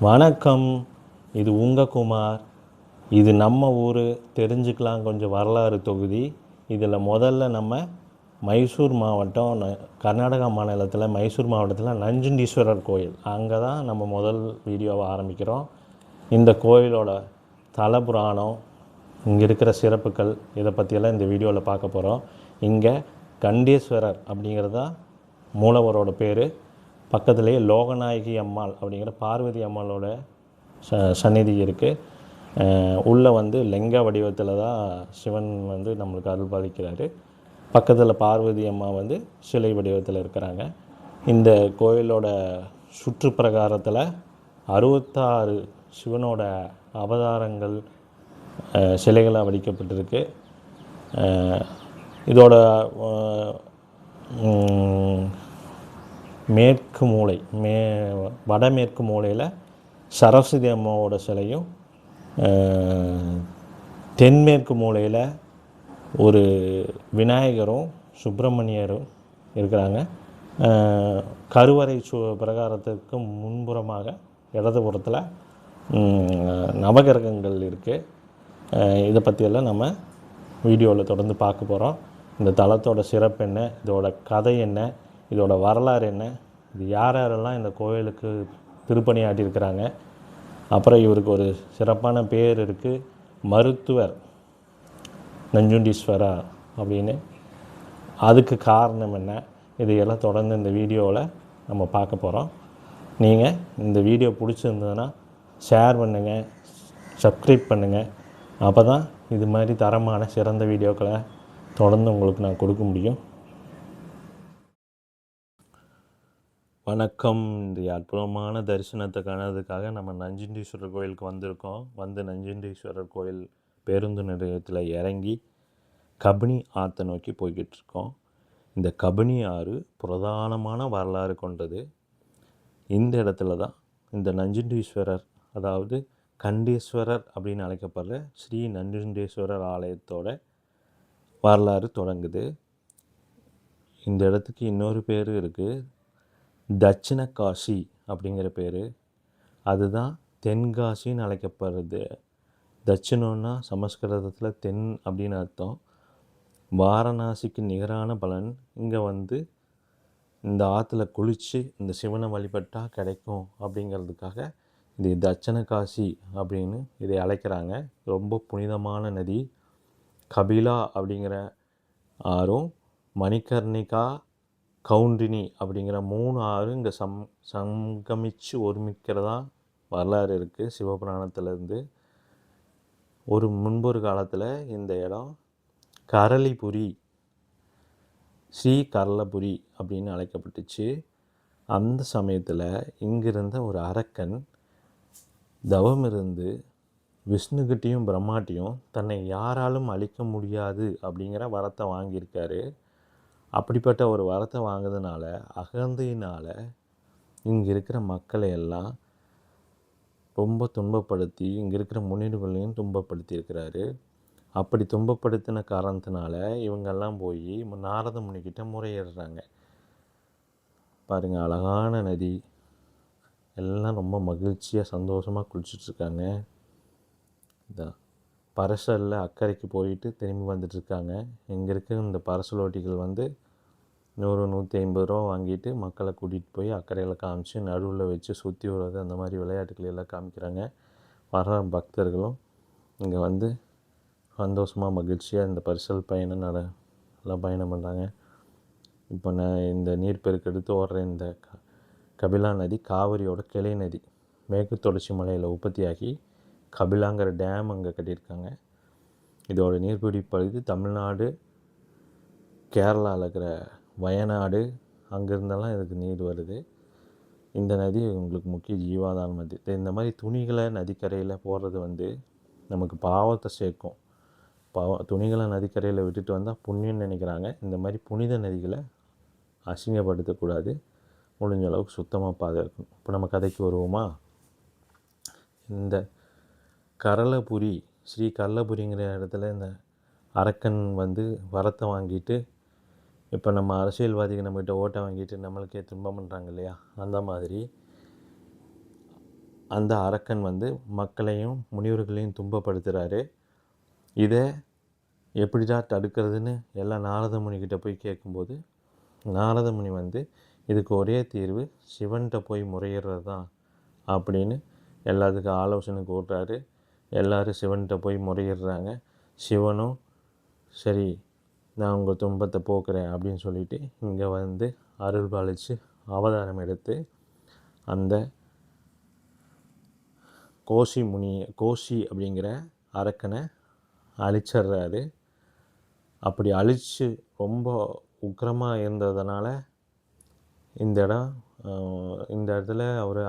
வணக்கம். இது உங்கள் குமார். இது நம்ம ஊர். தெரிஞ்சுக்கலாம் கொஞ்சம் வரலாறு தொகுதி. இதில் முதல்ல நம்ம மைசூர் மாவட்டம் ந- கர்நாடகா மாநிலத்தில் மைசூர் மாவட்டத்தில் நஞ்சுண்டீஸ்வரர் கோயில். அங்கே தான் நம்ம முதல் வீடியோவை ஆரம்பிக்கிறோம். இந்த கோயிலோட தல புராணம் இங்கே இருக்கிற சிறப்புகள் இதை பற்றியெல்லாம் இந்த வீடியோவில் பார்க்க போகிறோம் இங்கே கண்டீஸ்வரர் அப்படிங்கிறது தான் மூலவரோட பேர். பக்கத்துலேயே லோகநாயகி அம்மாள் அப்படிங்கிற பார்வதி அம்மாளோட ச சந்நிதி இருக்குது உள்ளே வந்து லிங்க வடிவத்தில் தான் சிவன் வந்து நம்மளுக்கு அருள்பாதிக்கிறாரு பக்கத்தில் பார்வதி அம்மா வந்து சிலை வடிவத்தில் இருக்கிறாங்க. இந்த கோயிலோட சுற்றுப்பிரகாரத்தில் அறுபத்தாறு சிவனோட அவதாரங்கள் சிலைகளாக வடிக்கப்பட்டிருக்கு. இதோட மேற்கு மூலை மே வடமேற்கு மூலையில் சரஸ்வதி அம்மாவோட சிலையும் தென்மேற்கு மூலையில் ஒரு விநாயகரும் சுப்பிரமணியரும் இருக்கிறாங்க. கருவறை சு பிரகாரத்திற்கு முன்புறமாக இடதுபுறத்தில் நவகிரகங்கள் இருக்குது இதை பற்றியெல்லாம் நம்ம வீடியோவில் தொடர்ந்து பார்க்க போகிறோம் இந்த தளத்தோட சிறப்பு என்ன? இதோட கதை என்ன? இதோட வரலாறு என்ன? இது யார் யாரெல்லாம் இந்த கோயிலுக்கு திருப்பணியாட்டியிருக்கிறாங்க அப்புறம் இவருக்கு ஒரு சிறப்பான பேர் இருக்குது மருத்துவர் நஞ்சுண்டீஸ்வரா அப்படின்னு. அதுக்கு காரணம் என்ன? இதையெல்லாம் தொடர்ந்து இந்த வீடியோவில் நம்ம பார்க்க போகிறோம் நீங்கள் இந்த வீடியோ பிடிச்சிருந்ததுன்னா ஷேர் பண்ணுங்கள் சப்ஸ்கிரைப் பண்ணுங்கள் அப்போ தான் இது மாதிரி தரமான சிறந்த வீடியோக்களை தொடர்ந்து உங்களுக்கு நான் கொடுக்க முடியும். வணக்கம். இந்த அற்புதமான தரிசனத்தை காணதுக்காக நம்ம நஞ்சுண்டீஸ்வரர் கோயிலுக்கு வந்திருக்கோம். வந்து நஞ்சுண்டீஸ்வரர் கோயில் பேருந்து நிலையத்தில் இறங்கி கபினி ஆற்றை நோக்கி போய்கிட்டு இருக்கோம் இந்த கபினி ஆறு பிரதானமான வரலாறு கொண்டது. இந்த இடத்துல தான் இந்த நஞ்சுண்டீஸ்வரர் அதாவது கண்டீஸ்வரர் அப்படின்னு அழைக்கப்படுற ஸ்ரீ நஞ்சுண்டீஸ்வரர் ஆலயத்தோட வரலாறு தொடங்குது. இந்த இடத்துக்கு இன்னொரு பேர் இருக்குது தட்சிணக்காசி அப்படிங்கிற பேர். அதுதான் தென்காசின்னு அழைக்கப்படுறது. தட்சிணம்னா சமஸ்கிருதத்தில் தென் அப்படின்னு அர்த்தம். வாரணாசிக்கு நிகரான பலன் இங்கே வந்து இந்த ஆற்றுல குளித்து இந்த சிவனை வழிபட்டால் கிடைக்கும் அப்படிங்கிறதுக்காக இது தட்சண காசி அப்படின்னு இதை அழைக்கிறாங்க. ரொம்ப புனிதமான நதி. கபிலா அப்படிங்கிற ஆறும் மணிகர்ணிகா கவுண்டினி அப்படிங்கிற மூணு ஆறு இங்கே சம் சங்கமிச்சு ஒருமிக்கிறதா வரலாறு இருக்குது சிவபுராணத்துலேருந்து ஒரு முன்பொரு காலத்தில் இந்த இடம் கரளிபுரி ஸ்ரீ கரளபுரி அப்படின்னு அழைக்கப்பட்டுச்சு. அந்த சமயத்தில் இங்கிருந்த ஒரு அரக்கன் தவம் இருந்து விஷ்ணுகிட்டையும் பிரம்மாட்டையும் தன்னை யாராலும் அழிக்க முடியாது அப்படிங்கிற வரத்தை வாங்கியிருக்காரு. அப்படிப்பட்ட ஒரு வரத்தை வாங்குறதுனால அகந்தையினால் இங்கே இருக்கிற மக்களை எல்லாம் ரொம்ப துன்பப்படுத்தி இங்கே இருக்கிற முன்னீடுகளையும் துன்பப்படுத்தி இருக்கிறாரு. அப்படி துன்பப்படுத்தின காரணத்தினால இவங்கெல்லாம் போய் நாரத முனிக்கிட்ட முறையிடுறாங்க. பாருங்கள் அழகான நதி. எல்லாம் ரொம்ப மகிழ்ச்சியாக சந்தோஷமாக குளிச்சுட்ருக்காங்க இதான். பரசலில் அக்கறைக்கு போயிட்டு திரும்பி வந்துட்டுருக்காங்க இங்கே இருக்க இந்த பரசலோட்டிகள் வந்து நூறு நூற்றி ஐம்பது ரூபா வாங்கிட்டு மக்களை கூட்டிகிட்டு போய் அக்கறையில் காமிச்சு நடுவில் வச்சு சுற்றி விடுறது அந்த மாதிரி விளையாட்டுகளை எல்லாம் காமிக்கிறாங்க. வர பக்தர்களும் இங்கே வந்து சந்தோஷமாக மகிழ்ச்சியாக இந்த பரிசல் பயணம் நட எல்லாம் பயணம் பண்ணுறாங்க இப்போ நான் இந்த நீர்ப்பெருக்கு எடுத்து ஓடுற இந்த க- கபிலா நதி காவிரியோட கிளை நதி மேற்கு தொடர்ச்சி மலையில் உற்பத்தியாகி கபிலாங்கிற டேம் அங்கே கட்டியிருக்காங்க. இதோட நீர்பிடி பகுதி தமிழ்நாடு கேரளாவில் இருக்கிற வயநாடு அங்கேருந்தெல்லாம் இதுக்கு நீர் வருது. இந்த நதி உங்களுக்கு முக்கிய ஜீவாதாரம் நதி இந்த மாதிரி துணிகளை நதிக்கரையில் போடுறது வந்து நமக்கு பாவத்தை சேர்க்கும். பாவ துணிகளை நதிக்கரையில் விட்டுட்டு வந்தால் புண்ணியம்னு நினைக்கிறாங்க. இந்த மாதிரி புனித நதிகளை அசிங்கப்படுத்தக்கூடாது. முடிஞ்ச அளவுக்கு சுத்தமாக பாதுகாக்கணும். இப்போ நம்ம கதைக்கு வருவோமா? இந்த கரளபுரி ஸ்ரீ கரளபுரிங்கிற இடத்துல இந்த அரக்கன் வந்து வரத்தை வாங்கிட்டு இப்போ நம்ம அரசியல்வாதிகள் நம்மகிட்ட ஓட்டை வாங்கிட்டு நம்மளுக்கே துன்பம் பண்ணுறாங்க இல்லையா? அந்த மாதிரி அந்த அரக்கன் வந்து மக்களையும் முனிவர்களையும் துன்பப்படுத்துகிறாரு இதை எப்படிடா தடுக்கிறதுன்னு எல்லாம் நாரத முனிக்கிட்ட போய் கேட்கும்போது நாரத முனி வந்து இதுக்கு ஒரே தீர்வு சிவன்கிட்ட போய் முறையிடுறது தான் அப்படின்னு எல்லாத்துக்கும் ஆலோசனை கூட்டுறாரு எல்லோரும் சிவன்கிட்ட போய் முறையிடுறாங்க. சிவனும் சரி நான் உங்கள் துன்பத்தை போக்குறேன் அப்படின்னு சொல்லிவிட்டு இங்கே வந்து அருள் பாலிச்சு அவதாரம் எடுத்து அந்த கோஷி முனி கோஷி அப்படிங்கிற அரக்கனை அழிச்சிட்றாரு. அப்படி அழித்து ரொம்ப உக்கிரமாக இருந்ததுனால இந்த இடம் இந்த இடத்துல அவர்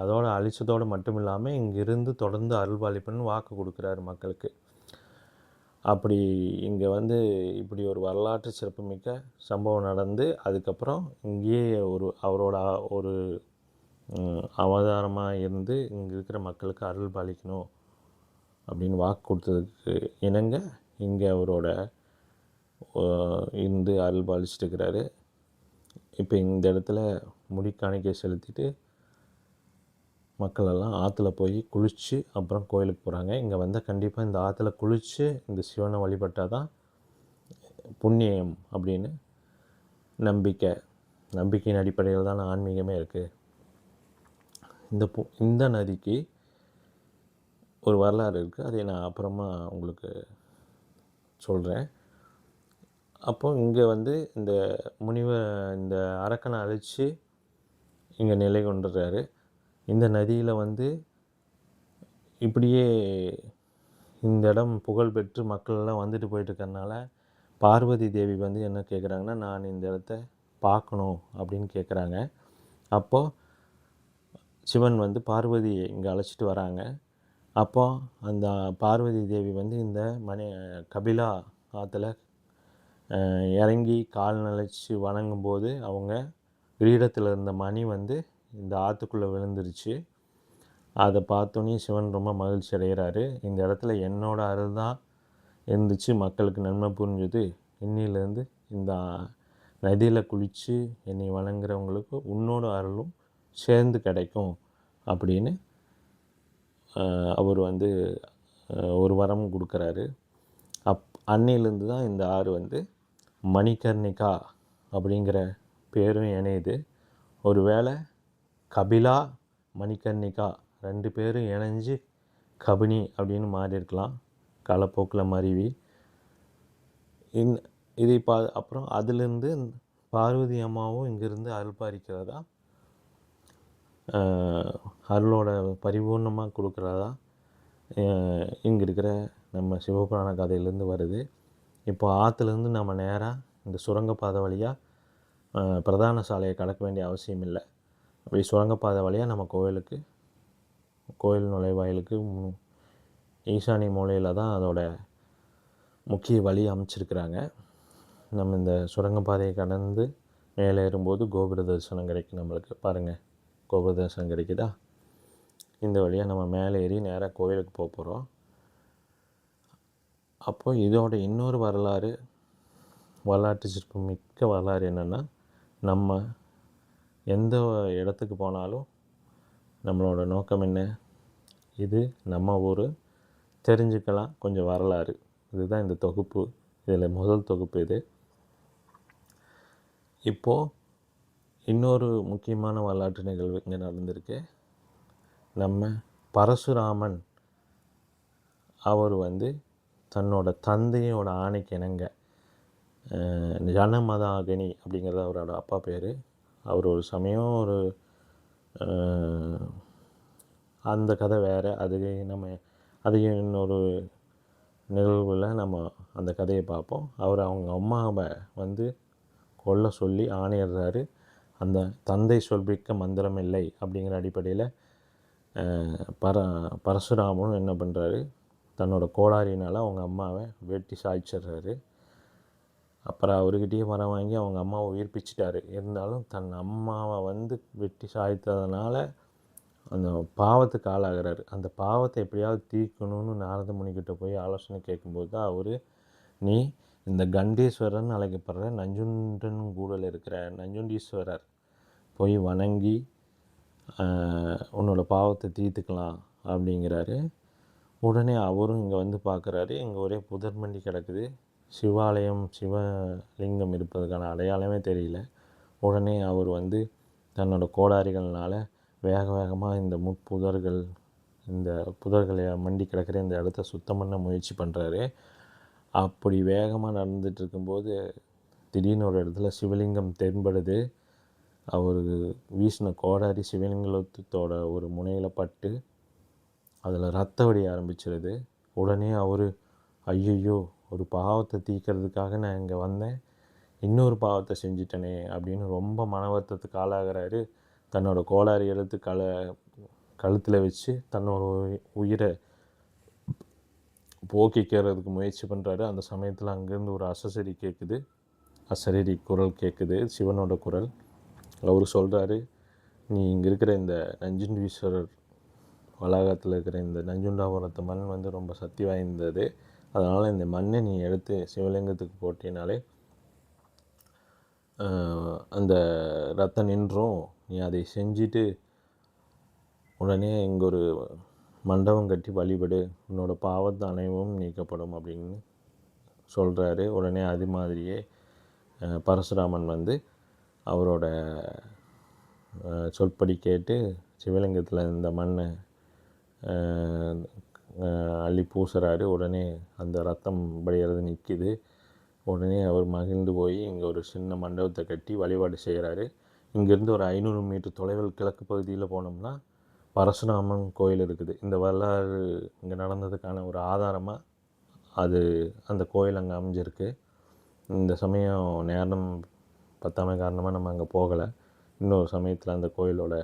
அதோட அழிச்சதோடு மட்டும் இல்லாமல் இங்கிருந்து தொடர்ந்து அருள்பாலிப்புன்னு வாக்கு கொடுக்குறாரு மக்களுக்கு. அப்படி இங்கே வந்து இப்படி ஒரு வரலாற்று சிறப்புமிக்க சம்பவம் நடந்து அதுக்கப்புறம் இங்கேயே ஒரு அவரோட ஒரு அவதாரமாக இருந்து இங்கே இருக்கிற மக்களுக்கு அருள் பாலிக்கணும் அப்படின்னு வாக்கு கொடுத்ததுக்கு இணங்க இங்கே அவரோட இருந்து அருள் பாலிச்சிட்டு இருக்கிறாரு. இப்போ இந்த இடத்துல முடி காணிக்கை செலுத்திட்டு மக்கள் எல்லாம் ஆற்றுல போய் குளித்து அப்புறம் கோயிலுக்கு போகிறாங்க இங்கே வந்தால் கண்டிப்பாக இந்த ஆற்றுல குளித்து இந்த சிவனை வழிபட்டால் தான் புண்ணியம் அப்படின்னு நம்பிக்கை நம்பிக்கையின் அடிப்படையில் தான் ஆன்மீகமே இருக்குது இந்த பு இந்த நதிக்கு ஒரு வரலாறு இருக்குது அதை நான் அப்புறமா உங்களுக்கு சொல்கிறேன் அப்போ இங்கே வந்து இந்த முனிவ இந்த அரக்கனை அழித்து இங்கே நிலை கொண்டுறாரு. இந்த நதியில் வந்து இப்படியே இந்த இடம் புகழ் பெற்று மக்கள்லாம் வந்துட்டு போயிட்டுருக்கறனால பார்வதி தேவி வந்து என்ன கேட்குறாங்கன்னா நான் இந்த இடத்த பார்க்கணும் அப்படின்னு கேட்குறாங்க அப்போது சிவன் வந்து பார்வதியை இங்கே அழைச்சிட்டு வராங்க. அப்போ அந்த பார்வதி தேவி வந்து இந்த மணி கபிலா ஆற்றுல இறங்கி கால் நிலச்சி வணங்கும்போது அவங்க கிரீடத்தில் இருந்த மணி வந்து இந்த ஆற்றுக்குள்ளே விழுந்துருச்சு. அதை பார்த்தோன்னே சிவன் ரொம்ப மகிழ்ச்சி அடைகிறாரு இந்த இடத்துல என்னோடய அருள் தான் இருந்துச்சு. மக்களுக்கு நன்மை புரிஞ்சது. இன்னிலேருந்து இந்த நதியில் குளித்து என்னை வணங்குறவங்களுக்கு உன்னோட அருளும் சேர்ந்து கிடைக்கும் அப்படின்னு அவர் வந்து ஒரு வரம் கொடுக்குறாரு. அப் அன்னையிலேருந்து தான் இந்த ஆறு வந்து மணிகர்ணிகா அப்படிங்கிற பேரும் இணையுது. ஒரு வேளை கபிலா மணிகர்ணிகா ரெண்டு பேரும் இணைஞ்சு கபினி அப்படின்னு மாறி இருக்கலாம் காலப்போக்கில் மருவி இந் இதை பா அப்புறம் அதுலேருந்து பார்வதி அம்மாவும் இங்கேருந்து அருள் பாரிக்கிறதா? அருளோட பரிபூர்ணமாக கொடுக்குறதா? இங்கே இருக்கிற நம்ம சிவபுராண கதையிலேருந்து வருது. இப்போ ஆற்றுலேருந்து நம்ம நேராக இந்த சுரங்கப்பாதை வழியாக பிரதான சாலையை கடக்க வேண்டிய அவசியம் இல்லை. அப்படி சுரங்கப்பாதை வழியாக நம்ம கோவிலுக்கு கோயில் நுழைவாயிலுக்கு ஈசானி மூலையில் தான் அதோட முக்கிய வழி அமைச்சிருக்கிறாங்க. நம்ம இந்த சுரங்கப்பாதையை கடந்து மேலே ஏறும்போது கோபுர தரிசனம் கிடைக்கும் நம்மளுக்கு. பாருங்கள் கோபுர தரிசனம் கிடைக்குதா? இந்த வழியாக நம்ம மேலே ஏறி நேராக கோயிலுக்கு போக போகிறோம் அப்போது இதோட இன்னொரு வரலாறு வரலாற்று சிற்பம் மிக்க வரலாறு என்னென்னா நம்ம எந்த இடத்துக்கு போனாலும் நம்மளோட நோக்கம் என்ன? இது நம்ம ஊர். தெரிஞ்சுக்கலாம். கொஞ்சம் வரலாறு. இதுதான் இந்த தொகுப்பு. இதில் முதல் தொகுப்பு இது. இப்போது இன்னொரு முக்கியமான வரலாற்று நிகழ்வு இங்கே நடந்திருக்கு. நம்ம பரசுராமன் அவர் வந்து தன்னோட தந்தையோட ஆணைக்கு இணங்க ஜனமதாகினி அப்படிங்கிறது அவரோட அப்பா பேர். அவர் ஒரு சமயம் ஒரு அந்த கதை வேறு. அது நம்ம அதையும் இன்னொரு நிகழ்வில் நம்ம அந்த கதையை பார்ப்போம். அவர் அவங்க அம்மாவை வந்து கொல்ல சொல்லி ஆணையிடுறாரு. அந்த தந்தை சொல்பிக்க மந்திரம் இல்லை அப்படிங்கிற அடிப்படையில் பர பரசுராமனும் என்ன பண்ணுறாரு தன்னோட கோடாரினால் அவங்க அம்மாவை வெட்டி சாய்ச்சிட்றாரு. அப்புறம் அவர்கிட்டயே மரம் வாங்கி அவங்க அம்மாவை உயிர்ப்பிச்சிட்டாரு. இருந்தாலும் தன் அம்மாவை வந்து வெட்டி சாய்த்ததுனால அந்த பாவத்துக்கு ஆளாகிறாரு. அந்த பாவத்தை எப்படியாவது தீர்க்கணும்னு நாரத முனிக்கிட்ட போய் ஆலோசனை கேட்கும்போது தான் அவர் நீ இந்த கண்டேஸ்வரன் அழைக்கப்படுற நஞ்சுண்டன் கூடல் இருக்கிற நஞ்சுண்டீஸ்வரர் போய் வணங்கி உன்னோட பாவத்தை தீர்த்துக்கலாம் அப்படிங்கிறாரு. உடனே அவரும் இங்கே வந்து பார்க்குறாரு இங்கே ஒரே புதர்மண்டி கிடக்குது. சிவாலயம் சிவலிங்கம் இருப்பதற்கான அடையாளமே தெரியல. உடனே அவர் வந்து தன்னோட கோடாரிகள்னால் வேக வேகமாக இந்த முட்புதர்கள் இந்த புதர்களை மண்டி கிடக்கிற இந்த இடத்த சுத்தம் பண்ண முயற்சி பண்ணுறாரு அப்படி வேகமாக நடந்துட்டு இருக்கும்போது திடீர்னு ஒரு இடத்துல சிவலிங்கம் தென்படுது. அவர் வீசின கோடாரி சிவலிங்கத்தோட ஒரு முனையில் பட்டு அதில் ரத்த வடி ஆரம்பிச்சிருது. உடனே அவர் ஐயையோ ஒரு பாவத்தை தீர்க்கிறதுக்காக நான் இங்கே வந்தேன். இன்னொரு பாவத்தை செஞ்சிட்டனே அப்படின்னு ரொம்ப மன வருத்தத்துக்கு ஆளாகிறாரு. தன்னோட கோளாறு எழுத்து கல கழுத்தில் வச்சு தன்னோட உயி- உயிரை போக்கிக்கிறதுக்கு முயற்சி பண்ணுறாரு அந்த சமயத்தில் அங்கேருந்து ஒரு அசசரி கேட்குது அசரீரி குரல் கேட்குது சிவனோட குரல். அவர் சொல்கிறாரு நீ இங்கே இருக்கிற இந்த நஞ்சுண்டீஸ்வரர் வளாகத்தில் இருக்கிற இந்த நஞ்சுண்டாபுரத்து மண் வந்து ரொம்ப சக்தி வாய்ந்தது. அதனால் இந்த மண்ணை நீ எடுத்து சிவலிங்கத்துக்கு போட்டினாலே அந்த ரத்தம் நின்றும். நீ அதை செஞ்சுட்டு உடனே இங்கே ஒரு மண்டபம் கட்டி வழிபடு. உன்னோட பாவத்தை அனைவும் நீக்கப்படும் அப்படின்னு சொல்கிறாரு உடனே அது மாதிரியே பரசுராமன் வந்து அவரோட சொற்படி கேட்டு சிவலிங்கத்தில் இந்த மண்ணை அள்ளி பூசுகிறாரு உடனே அந்த ரத்தம் வடிகிறது நிற்கிது உடனே அவர் மகிழ்ந்து போய் இங்கே ஒரு சின்ன மண்டபத்தை கட்டி வழிபாடு செய்கிறாரு இங்கேருந்து ஒரு ஐநூறு மீட்டர் தொலைவில் கிழக்கு பகுதியில் போனோம்னா பரசுராமன் கோயில் இருக்குது. இந்த வரலாறு இங்கே நடந்ததுக்கான ஒரு ஆதாரமாக அது அந்த கோயில் அங்கே அமைஞ்சிருக்கு. இந்த சமயம் நேரம் பத்தாமை காரணமாக நம்ம அங்கே போகலை. இன்னொரு சமயத்தில் அந்த கோயிலோட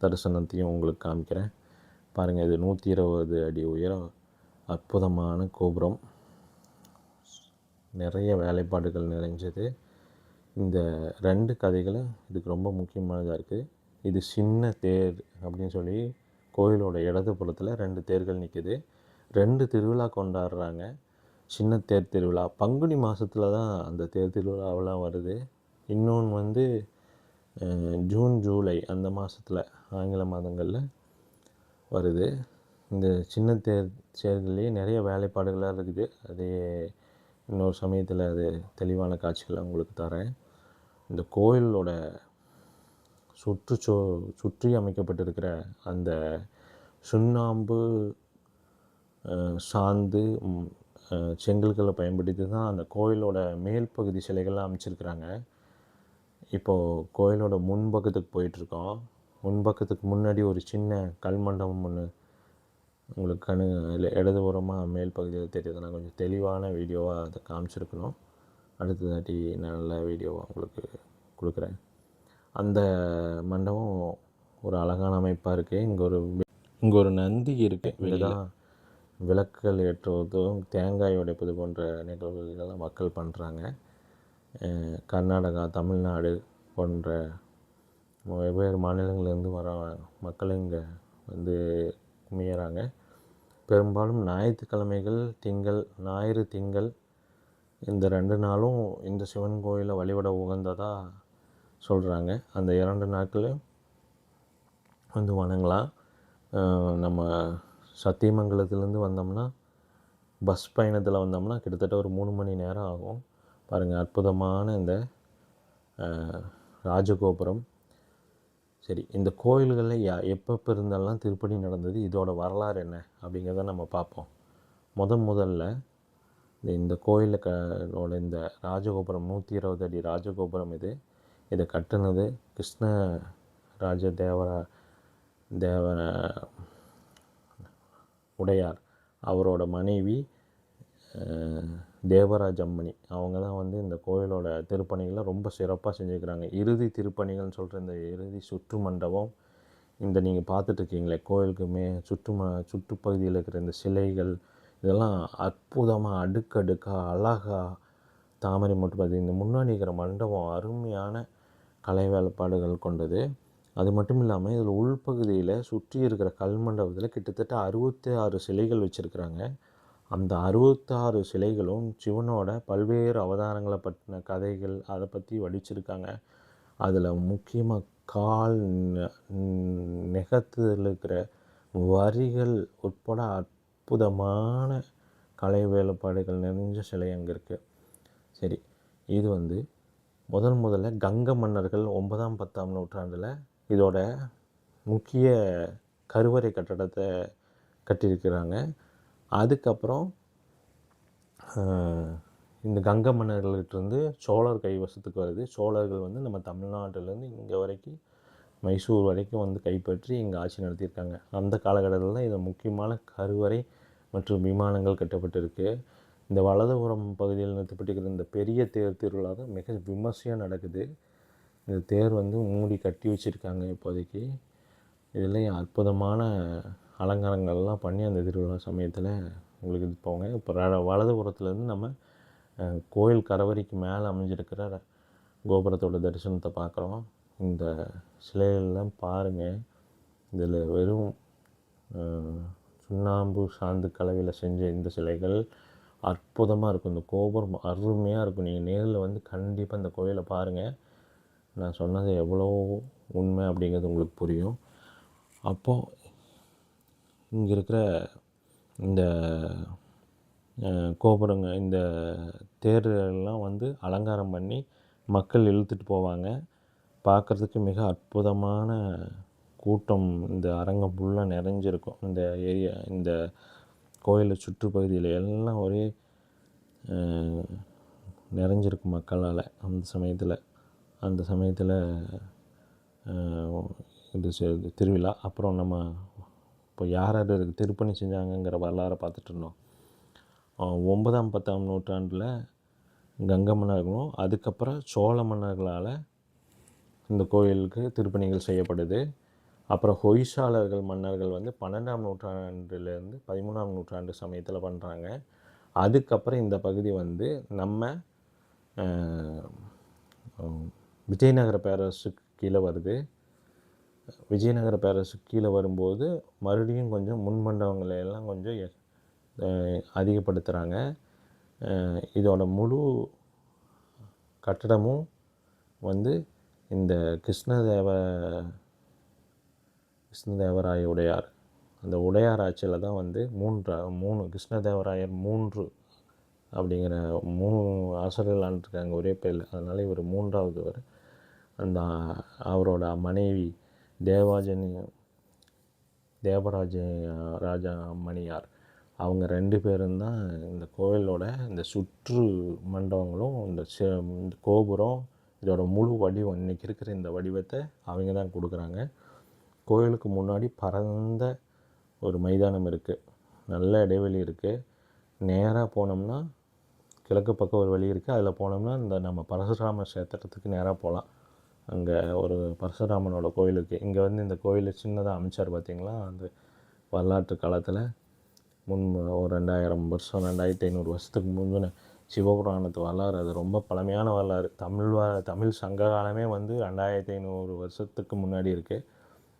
தரிசனத்தையும் உங்களுக்கு காமிக்கிறேன். பாருங்கள் இது நூற்றி இருபது அடி உயரம் அற்புதமான கோபுரம். நிறைய வேலைப்பாடுகள் நிறைஞ்சது. இந்த ரெண்டு கதைகளும் இதுக்கு ரொம்ப முக்கியமானதாக இருக்குது இது சின்ன தேர் அப்படின்னு சொல்லி கோயிலோட இடது புறத்தில் ரெண்டு தேர்கள் நிற்குது ரெண்டு திருவிழா கொண்டாடுறாங்க. சின்ன தேர் திருவிழா. பங்குனி மாதத்தில் தான் அந்த தேர் திருவிழாவெல்லாம் வருது. இன்னொன்று வந்து ஜூன் ஜூலை அந்த மாதத்தில் ஆங்கில மாதங்களில் வருது. இந்த சின்ன தேர் தேர்லேயே நிறைய வேலைப்பாடுகளாக இருக்குது. அது இன்னொரு சமயத்தில் அது தெளிவான காட்சிகளை உங்களுக்கு தரேன். இந்த கோயிலோட சுற்றுச்சூ சுற்றி அமைக்கப்பட்டிருக்கிற அந்த சுண்ணாம்பு சாந்து செங்கல்களை பயன்படுத்தி தான் அந்த கோயிலோட மேல் பகுதி சிலைகள்லாம் அமைச்சிருக்கிறாங்க. இப்போது கோயிலோட முன்பக்கத்துக்கு போயிட்டுருக்கோம். முன்பக்கத்துக்கு முன்னாடி ஒரு சின்ன கல் மண்டபம் ஒன்று உங்களுக்கு கணு இல்லை இடதுபுறமாக மேல் பகுதியில் தெரியுது. நான் கொஞ்சம் தெளிவான வீடியோவாக அதை காமிச்சிருக்கணும். அடுத்த தாட்டி நல்ல வீடியோவாக உங்களுக்கு கொடுக்குறேன். அந்த மண்டபம் ஒரு அழகான அமைப்பாக இருக்குது இங்கே ஒரு இங்கே ஒரு நந்தி இருக்குது இதுதான் விளக்குகள் ஏற்றுவதும் தேங்காய் உடைப்பது போன்ற நிகழ்வுகளெல்லாம் மக்கள் பண்ணுறாங்க கர்நாடகா தமிழ்நாடு போன்ற வெவ்வேறு மாநிலங்கள்லேருந்து வர மக்கள் இங்கே வந்து குமியறாங்க. பெரும்பாலும் ஞாயிற்றுக்கிழமைகள் திங்கள் ஞாயிறு திங்கள் இந்த ரெண்டு நாளும் இந்த சிவன் கோயிலை வழிபட உகந்ததாக சொல்கிறாங்க அந்த இரண்டு நாட்களும் வந்து வணங்கலாம். நம்ம சத்தியமங்கலத்துலேருந்து வந்தோம்னா பஸ் பயணத்தில் வந்தோம்னா கிட்டத்தட்ட ஒரு மூணு மணி நேரம் ஆகும். பாருங்கள் அற்புதமான இந்த ராஜகோபுரம். சரி இந்த கோயில்களில் யா எப்பப்போ இருந்தெல்லாம் திருப்பணி நடந்தது இதோட வரலாறு என்ன? அப்படிங்கிறத நம்ம பார்ப்போம். முத முதல்ல இந்த இந்த கோயிலில் க இந்த ராஜகோபுரம் நூற்றி இருபது அடி ராஜகோபுரம் இது. இதை கட்டுனது கிருஷ்ண ராஜ தேவரா தேவ உடையார். அவரோட மனைவி தேவராஜ் அம்மணி அவங்க தான் வந்து இந்த கோயிலோட திருப்பணிகளை ரொம்ப சிறப்பாக செஞ்சுருக்கிறாங்க. இறுதி திருப்பணிகள்னு சொல்கிற இந்த இறுதி சுற்று மண்டபம் இந்த நீங்கள் பார்த்துட்ருக்கீங்களே கோயிலுக்கு மே சுற்று ம சுற்றுப்பகுதியில் இருக்கிற இந்த சிலைகள் இதெல்லாம் அற்புதமாக அடுக்கடுக்காக அழகாக தாமரை மட்டும் பார்த்து இந்த முன்னாடி இருக்கிற மண்டபம் அருமையான கலை வேலைப்பாடுகள் கொண்டது. அது மட்டும் இல்லாமல் இதில் உள்பகுதியில் சுற்றி இருக்கிற கல் மண்டபத்தில் கிட்டத்தட்ட அறுபத்தி ஆறு சிலைகள் வச்சுருக்குறாங்க. அந்த அறுபத்தாறு சிலைகளும் சிவனோட பல்வேறு அவதாரங்களை பற்றின கதைகள் அதை பற்றி வடிச்சிருக்காங்க. அதில் முக்கியமாக கால் நெகத்தில் இருக்கிற வரிகள் உட்பட அற்புதமான கலை வேலைப்பாடுகள் நிறைஞ்ச சிலை அங்கே இருக்குது சரி இது வந்து முதல் முதல்ல கங்க மன்னர்கள் ஒன்பதாம் பத்தாம் நூற்றாண்டில் இதோட முக்கிய கருவறை கட்டடத்தை கட்டியிருக்கிறாங்க. அதுக்கப்புறம் இந்த கங்க மன்னர்கள்கிட்டருந்து சோழர் கைவசத்துக்கு வருது. சோழர்கள் வந்து நம்ம தமிழ்நாட்டிலேருந்து இங்கே வரைக்கும் மைசூர் வரைக்கும் வந்து கைப்பற்றி இங்கே ஆட்சி நடத்தியிருக்காங்க. அந்த காலகட்டத்தில் தான் இது முக்கியமான கருவறை மற்றும் விமானங்கள் கட்டப்பட்டிருக்கு. இந்த வலதுபுறம் பகுதியில் நிறுத்தப்பட்டிருக்கிற இந்த பெரிய தேர் திருவிழா தான் மிக விமர்சையாக நடக்குது. இந்த தேர் வந்து மூடி கட்டி வச்சுருக்காங்க இப்போதைக்கு. இதுலேயும் அற்புதமான அலங்காரங்கள்லாம் பண்ணி அந்த திருவிழா சமயத்தில் உங்களுக்கு இது போங்க. இப்போ ர- வலதுபுறத்துலேருந்து நம்ம கோயில் கரவறைக்கு மேலே அமைஞ்சிருக்கிற கோபுரத்தோட தரிசனத்தை பார்க்குறோம் இந்த சிலைகள்லாம் பாருங்கள் இதில் வெறும் சுண்ணாம்பு சாந்து கலவையில் செஞ்ச இந்த சிலைகள் அற்புதமாக இருக்கும். இந்த கோபுரம் அருமையாக இருக்கும். நீங்கள் நேரில் வந்து கண்டிப்பாக இந்த கோயிலை பாருங்கள் நான் சொன்னது எவ்வளோ உண்மை அப்படிங்கிறது உங்களுக்கு புரியும். அப்போது இங்கே இருக்கிற இந்த கோபுரங்க இந்த தேரெல்லாம் வந்து அலங்காரம் பண்ணி மக்கள் இழுத்துட்டு போவாங்க. பார்க்குறதுக்கு மிக அற்புதமான கூட்டம் இந்த அரங்கம் ஃபுல்லாக நிறைஞ்சிருக்கும். இந்த ஏரியா இந்த கோயிலை சுற்றுப்பகுதியில் எல்லாம் ஒரே நிறைஞ்சிருக்கும் மக்களால் அந்த சமயத்தில். அந்த சமயத்தில் இது செ- இது திருவிழா அப்புறம் நம்ம இப்போ யார் யார் இதுக்கு திருப்பணி செஞ்சாங்கங்கிற வரலாறை பார்த்துட்டு இருந்தோம். ஒன்பதாம் பத்தாம் நூற்றாண்டில் கங்க மன்னர்களும் அதுக்கப்புறம் சோழ மன்னர்களால் இந்த கோயிலுக்கு திருப்பணிகள் செய்யப்படுது. அப்புறம் ஹொய்சாளர்கள் மன்னர்கள் வந்து பன்னெண்டாம் நூற்றாண்டுலேருந்து பதிமூணாம் நூற்றாண்டு சமயத்தில் பண்ணுறாங்க அதுக்கப்புறம் இந்த பகுதி வந்து நம்ம விஜயநகர பேரரசுக்கு கீழே வருது. விஜயநகர பேரரசு கீழே வரும்போது மறுபடியும் கொஞ்சம் முன்மண்டபங்களை எல்லாம் கொஞ்சம் அதிகப்படுத்துகிறாங்க இதோட முழு கட்டடமும் வந்து இந்த கிருஷ்ணதேவ கிருஷ்ணதேவராய உடையார் அந்த உடையார் ஆட்சியில் தான் வந்து மூன்று மூணு கிருஷ்ணதேவராயர் மூன்று அப்படிங்கிற மூணு ஆசிரியர்கள் ஆண்டுருக்காங்க ஒரே பேரில். அதனால் இவர் மூன்றாவதுவர் அந்த அவரோட மனைவி தேவாஜனி தேவராஜ ராஜா மணியார் அவங்க ரெண்டு பேரும் தான் இந்த கோயிலோட இந்த சுற்று மண்டபங்களும் இந்த இந்த கோபுரம் இதோட முழு வடிவம் இன்றைக்கி இருக்கிற இந்த வடிவத்தை அவங்க தான் கொடுக்குறாங்க. கோயிலுக்கு முன்னாடி பரந்த ஒரு மைதானம் இருக்குது நல்ல இடைவெளி இருக்குது நேராக போனோம்னா கிழக்கு பக்கம் ஒரு வழி இருக்குது அதில் போனோம்னா இந்த நம்ம பரசுராம சேத்திரத்துக்கு நேராக போகலாம். அங்கே ஒரு பரசுராமனோட கோயிலுக்கு. இங்கே வந்து இந்த கோயில் சின்னதாக அமைச்சார் பார்த்திங்களா அந்த வரலாற்று காலத்தில் முன் ஒரு ரெண்டாயிரம் வருஷம் ரெண்டாயிரத்தி ஐநூறு வருஷத்துக்கு முந்தின சிவபுராணத்து வரலாறு. அது ரொம்ப பழமையான வரலாறு. தமிழ் வ தமிழ் சங்க காலமே வந்து ரெண்டாயிரத்தி ஐநூறு வருஷத்துக்கு முன்னாடி இருக்குது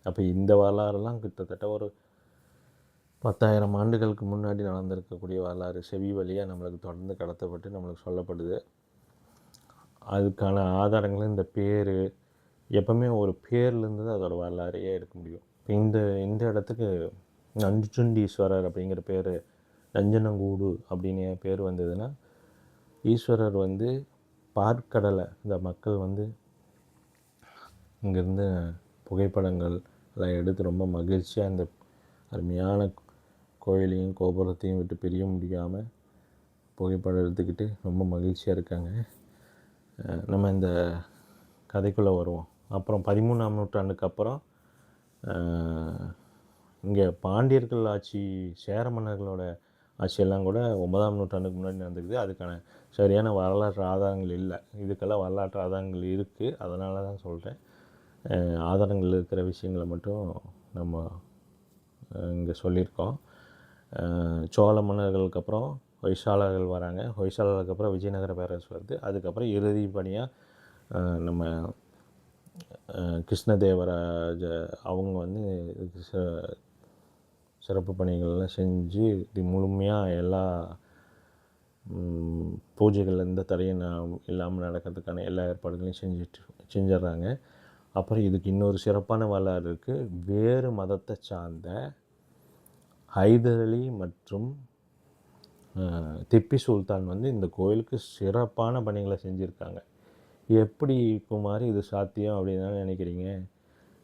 அப்போ இந்த வரலாறுலாம் கிட்டத்தட்ட ஒரு பத்தாயிரம் ஆண்டுகளுக்கு முன்னாடி நடந்திருக்கக்கூடிய வரலாறு. செவி வழியாக நம்மளுக்கு தொடர்ந்து கடத்தப்பட்டு நம்மளுக்கு சொல்லப்படுது. அதுக்கான ஆதாரங்களும் இந்த பேர் எப்பவுமே ஒரு பேர்லேருந்து தான் அதோட வரலாறையே எடுக்க முடியும். இப்போ இந்த இந்த இடத்துக்கு நஞ்சுண்டீஸ்வரர் அப்படிங்கிற பேர் நஞ்சனங்கூடு அப்படின்னு பேர் வந்ததுன்னா ஈஸ்வரர் வந்து பார்க்கடலை இந்த மக்கள் வந்து இங்கேருந்து புகைப்படங்கள் எல்லாம் எடுத்து ரொம்ப மகிழ்ச்சியாக இந்த அருமையான கோயிலையும் கோபுரத்தையும் விட்டு பிரிய முடியாமல் புகைப்படம் எடுத்துக்கிட்டு ரொம்ப மகிழ்ச்சியாக இருக்காங்க. நம்ம இந்த கதைக்குள்ளே வருவோம். அப்புறம் பதிமூணாம் நூற்றாண்டுக்கு அப்புறம் இங்கே பாண்டியர்கள் ஆட்சி சேர மன்னர்களோட ஆட்சியெல்லாம் கூட ஒன்பதாம் நூற்றாண்டுக்கு முன்னாடி நடந்துக்குது அதுக்கான சரியான வரலாற்று ஆதாரங்கள் இல்லை. இதுக்கெல்லாம் வரலாற்று ஆதாரங்கள் இருக்குது அதனால தான் சொல்கிறேன் ஆதாரங்கள் இருக்கிற விஷயங்களை மட்டும் நம்ம இங்கே சொல்லியிருக்கோம். சோழ மன்னர்களுக்கு அப்புறம் ஹொய்சாளர்கள் வராங்க. ஹொய்சாளர்களுக்கு அப்புறம் விஜயநகர பேரரசு வருது. அதுக்கப்புறம் இறுதி பணியாக நம்ம கிருஷ்ணதேவராஜ அவங்க வந்து ச- சிறப்பு பணிகள்லாம் செஞ்சு இது முழுமையாக எல்லா பூஜைகள் எந்த தடையும் இல்லாமல் நடக்கிறதுக்கான எல்லா ஏற்பாடுகளையும் செஞ்சுட்டு செஞ்சிடுறாங்க அப்புறம் இதுக்கு இன்னொரு சிறப்பான வரலாறு இருக்குது வேறு மதத்தை சார்ந்த ஹைதர் அலி மற்றும் திப்பி சுல்தான் வந்து இந்த கோயிலுக்கு சிறப்பான பணிகளை செஞ்சுருக்காங்க. எப்படி குமார் இது சாத்தியம் அப்படின்னு நினைக்கிறீங்க?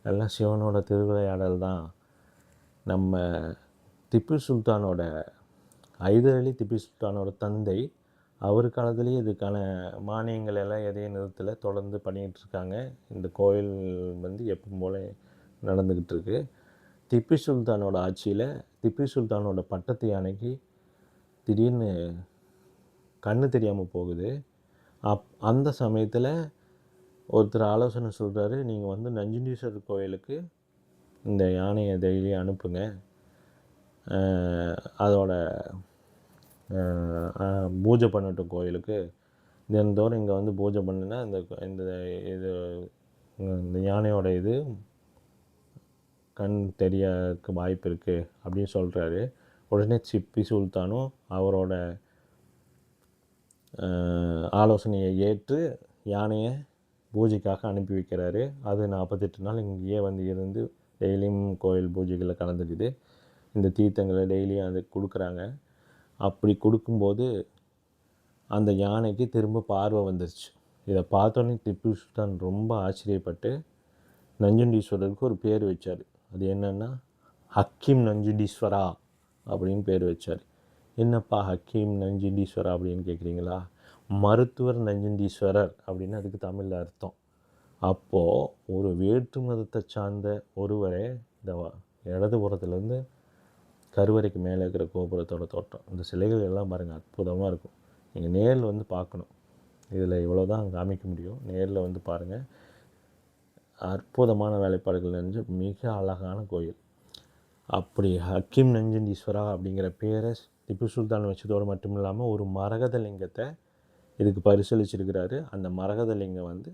எல்லாம் சிவனோட திருவிளையாடல் தான். நம்ம திப்பு சுல்தானோட ஹைதர் அலி திப்பு சுல்தானோட தந்தை அவர் காலத்துலேயே இதுக்கான மானியங்கள் எல்லாம் எதையும் நிறுத்தலை தொடர்ந்து பண்ணிகிட்ருக்காங்க இந்த கோயில் வந்து எப்பவும் போல் நடந்துக்கிட்டு இருக்கு. திப்பு சுல்தானோட ஆட்சியில் திப்பு சுல்தானோட பட்டத்து யானைக்கு திடீர்னு கண்ணு தெரியாமல் போகுது. அப் அந்த சமயத்தில் ஒருத்தர் ஆலோசனை சொல்கிறாரு நீங்கள் வந்து நஞ்சுண்டீஸ்வரர் கோயிலுக்கு இந்த யானையை டெய்லி அனுப்புங்க. அதோட பூஜை பண்ணட்டும் கோயிலுக்கு. தினந்தோறும் இங்கே வந்து பூஜை பண்ணுனா இந்த இந்த இது இந்த யானையோட இது கண் தெரியறதுக்கு வாய்ப்பு இருக்குது அப்படின்னு சொல்கிறாரு உடனே சிப்பி சுல்தானும் அவரோட ஆலோசனையை ஏற்று யானையை பூஜைக்காக அனுப்பி வைக்கிறாரு. அது நாற்பத்தெட்டு நாள் இங்கேயே வந்து இருந்து டெய்லியும் கோயில் பூஜைகளில் கலந்துக்குது இந்த தீர்த்தங்களை டெய்லியும் அது கொடுக்குறாங்க. அப்படி கொடுக்கும்போது அந்த யானைக்கு திரும்ப பார்வை வந்துருச்சு. இதை பார்த்தோன்னே திப்பு சுல்தான் ரொம்ப ஆச்சரியப்பட்டு நஞ்சுண்டீஸ்வரருக்கு ஒரு பேர் வச்சார். அது என்னென்னா ஹக்கீம் நஞ்சுண்டீஸ்வரா. அப்படின்னு பேர் வச்சார். என்னப்பா ஹக்கீம் நஞ்சுண்டீஸ்வரா அப்படின்னு கேட்குறீங்களா? மருத்துவர் நஞ்சுண்டீஸ்வரர் அப்படின்னு அதுக்கு தமிழில் அர்த்தம். அப்போது ஒரு வேற்று மதத்தை சார்ந்த ஒருவரே இந்த இடது இடதுபுறத்துலேருந்து கருவறைக்கு மேலே இருக்கிற கோபுரத்தோட தோட்டம். இந்த சிலைகள் எல்லாம் பாருங்கள் அற்புதமாக இருக்கும். நீங்கள் நேரில் வந்து பார்க்கணும். இதில் இவ்வளோ தான் காமிக்க முடியும். நேரில் வந்து பாருங்கள் அற்புதமான வேலைப்பாடுகள் நினைஞ்சு மிக அழகான கோயில். அப்படி ஹக்கீம் நஞ்சண்டீஸ்வரா அப்படிங்கிற பேரை திப்பு சுல்தான் வச்சதோடு மட்டும் இல்லாமல் ஒரு மரகத லிங்கத்தை இதுக்கு பரிசீலிச்சிருக்கிறாரு. அந்த மரகத லிங்கம் வந்து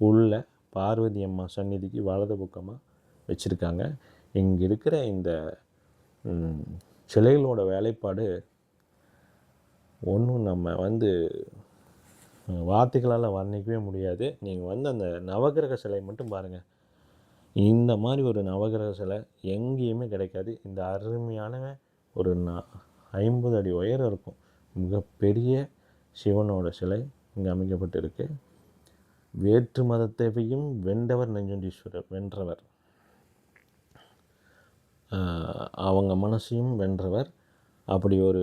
உள்ள பார்வதி அம்மா சந்நிதிக்கு வலது பக்கமாக வச்சுருக்காங்க. இங்கே இருக்கிற இந்த சிலைகளோட வேலைப்பாடு ஒன்றும் நம்ம வந்து வார்த்தைகளால் வர்ணிக்கவே முடியாது. நீங்கள் வந்து அந்த நவகிரக சிலை மட்டும் பாருங்கள் இந்த மாதிரி ஒரு நவகிரக சிலை எங்கேயுமே கிடைக்காது. இந்த அருமையான ஒரு ந ஐம்பது அடி உயரம் இருக்கும். மிகப்பெரிய சிவனோட சிலை இங்கே அமைக்கப்பட்டிருக்கு. வேற்று மதத்தையும் வென்றவர் நெஞ்சுண்டீஸ்வரர் வென்றவர். அவங்க மனசையும் வென்றவர். அப்படி ஒரு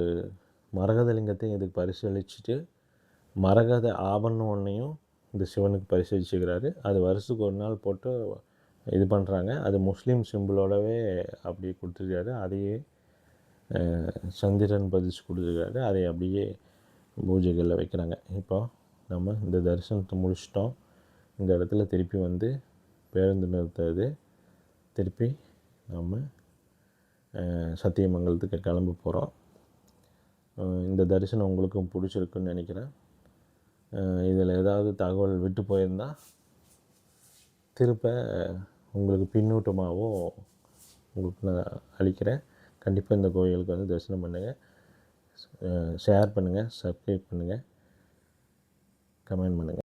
மரகதலிங்கத்தையும் இதுக்கு பரிசளிச்சுட்டு மரகத ஆபரணம் ஒன்றையும் இந்த சிவனுக்கு பரிசளிச்சுக்கிறாரு அது வருஷத்துக்கு ஒரு நாள் போட்டு இது பண்ணுறாங்க அது முஸ்லீம் சிம்பிளோடவே அப்படியே கொடுத்துருக்காரு. அதையே சந்திரன் பதிச்சு கொடுத்துருக்காரு. அதை அப்படியே பூஜைகளில் வைக்கிறாங்க. இப்போ நம்ம இந்த தரிசனத்தை முடிச்சிட்டோம். இந்த இடத்துல திருப்பி வந்து பேருந்து நிறுத்தது திருப்பி நம்ம சத்தியமங்கலத்துக்கு கிளம்ப போகிறோம் இந்த தரிசனம் உங்களுக்கும் பிடிச்சிருக்குன்னு நினைக்கிறேன். இதில் ஏதாவது தகவல் விட்டு போயிருந்தால் திருப்ப உங்களுக்கு பின்னூட்டமாகவோ உங்களுக்கு நான் அளிக்கிறேன். கண்டிப்பாக இந்த கோயிலுக்கு வந்து தரிசனம் பண்ணுங்கள் ஷேர் பண்ணுங்கள் சப்ஸ்கிரைப் பண்ணுங்கள் கமெண்ட் பண்ணுங்கள்